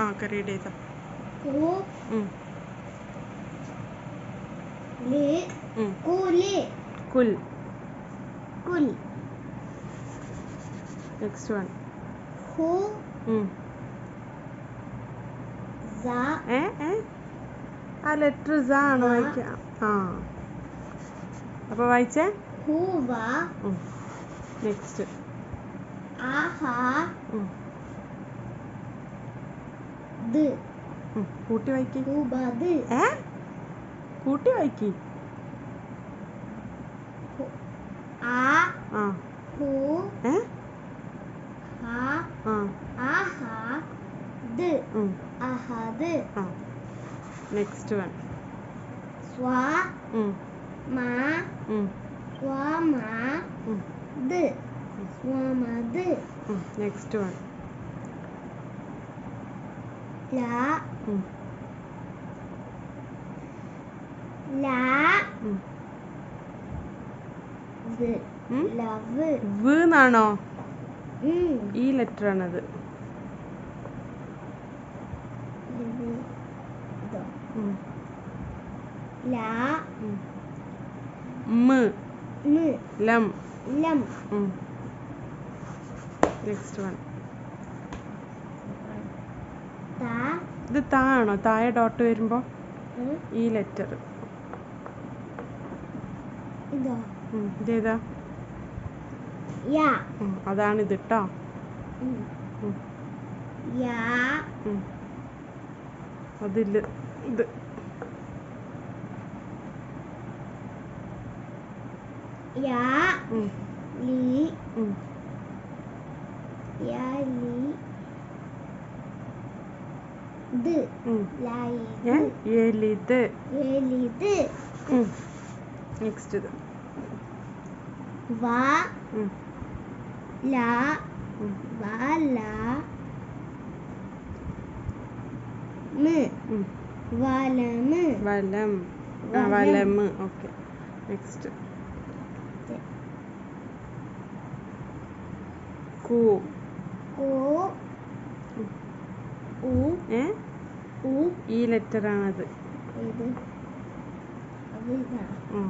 ആ ഒക്കെ റീഡ് ചെയ്തോ കുൽ. കുൽ. നെക്സ്റ്റ് വൺ ഹു. സ. ഏ ഏ? ആ ലെറ്റർ സ ആണ്. വായിക്കുക ആ. അപ്പോൾ വായിച്ചേ? ഹുവ. നെക്സ്റ്റ് ആഹ. കൂട്ടി വായിക്കി. ഏ? കൂട്ടി വായിക്കി. ആ ഹു ഏ? ആ. ആഹ ദ് അഹദ് നെക്സ്റ്റ് വൺ സ്വ മ സ്വമ ദ് സ്വമദ് നെക്സ്റ്റ് വൺ ല. ല. വ്. എന്നാണോ? ഈ ലെറ്റർ ആണത് നെക്സ്റ്റ് വൺ ത ഇത് താ ആണോ താഴെ ഡോട്ട് വരുമ്പോൾ ഈ ലെറ്റർ. അതാണ് ഇതേതാ അതാണിത് കേട്ടോ അതിൽ അതില്ല ഇത്. യ. ലീ. യ ലി? എലിത്. എലിത്. നെക്സ്റ്റ് വ. ല. ഉം, വല മ്. വലം. വലം. വലം ഓക്കെ. നെക്സ്റ്റ് കൂ. ഉ. ഏ? ഈ ലെറ്റർ ആണത് ഉം.